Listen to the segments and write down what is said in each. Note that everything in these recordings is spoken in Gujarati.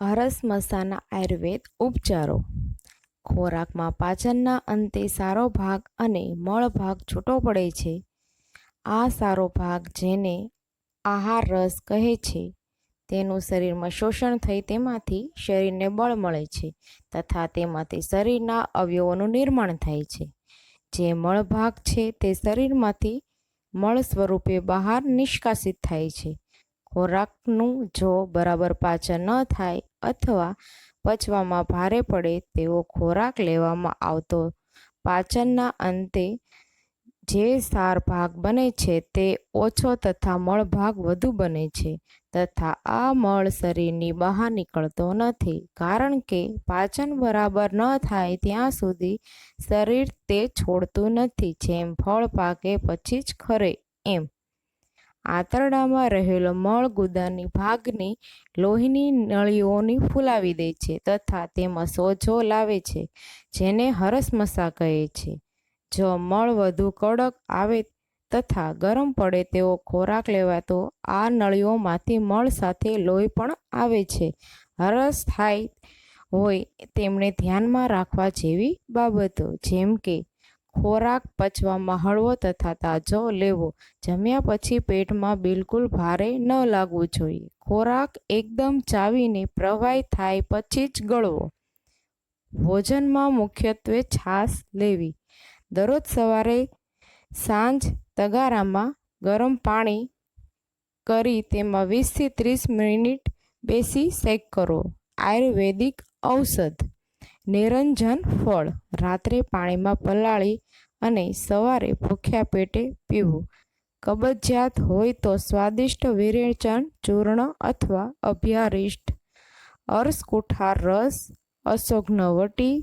હરસ મસાના આયુર્વેદ ઉપચારો. ખોરાકમાં પાચનના અંતે સારો ભાગ અને મળ ભાગ છૂટો પડે છે. આ સારો ભાગ જેને આહાર રસ કહે છે, તેનું શરીરમાં શોષણ થઈ તેમાંથી શરીરને બળ મળે છે તથા તેમાંથી શરીરના અવયવોનું નિર્માણ થાય છે. જે મળ ભાગ છે તે શરીરમાંથી મળ સ્વરૂપે બહાર નિષ્કાસિત થાય છે. ખોરાકનું જો બરાબર પાચન ન થાય અથવા પચવામાં ભારે પડે તેવો ખોરાક લેવામાં આવતો. પાચનના અંતે જે સાર ભાગ બને છે તે ઓછો તથા મળ ભાગ વધુ બને છે તથા આ મળ શરીરની બહાર નીકળતો નથી. કારણ કે પાચન બરાબર ન થાય ત્યાં સુધી શરીર તે છોડતું નથી. જેમ ફળ પાકે પછી જ ખરે એમ. આંતરડામાં રહેલો મળ ગુદાની ભાગની લોહીની નળીઓની ફૂલાવી દે છે તથા તેમાં સોજો લાવે છે, જેને હરસમસા કહે છે. જો મળ વધુ કડક આવે તથા ગરમ પડે તેવો ખોરાક લેવાતો, આ નળીઓમાંથી મળ સાથે લોહી પણ આવે છે. હરસ થાય હોય તેમણે ધ્યાનમાં રાખવા જેવી બાબતો, જેમ કે ખોરાક પચવામાં હળવો તથા તાજો લેવો. જમ્યા પછી પેટમાં બિલકુલ ભારે ન લાગવું જોઈએ. ખોરાક એકદમ ચાવીને પ્રવાહી થાય પછી જ ગળવો. ભોજનમાં મુખ્યત્વે છાશ લેવી. દરરોજ સવારે સાંજ તગારામાં ગરમ પાણી કરી તેમાં વીસથી ત્રીસ મિનિટ બેસી શેક કરો. આયુર્વેદિક ઔષધ. નિરંજન ફળ રાત્રે પાણીમાં પલાળી અને સવારે ભૂખ્યા પેટે પીવું. કબજિયાત હોય તો સ્વાદિષ્ટ વિરેચન, ચૂર્ણ અથવા અભ્યારિષ્ટ અર્સકુઠાર રસ અશોકનવટી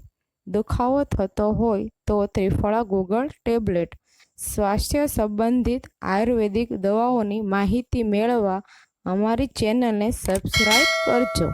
દુખાવો થતો હોય તો ત્રિફળા ગુગળ ટેબ્લેટ. સ્વાસ્થ્ય સંબંધિત આયુર્વેદિક દવાઓની માહિતી મેળવવા અમારી ચેનલને સબસ્ક્રાઈબ કરજો.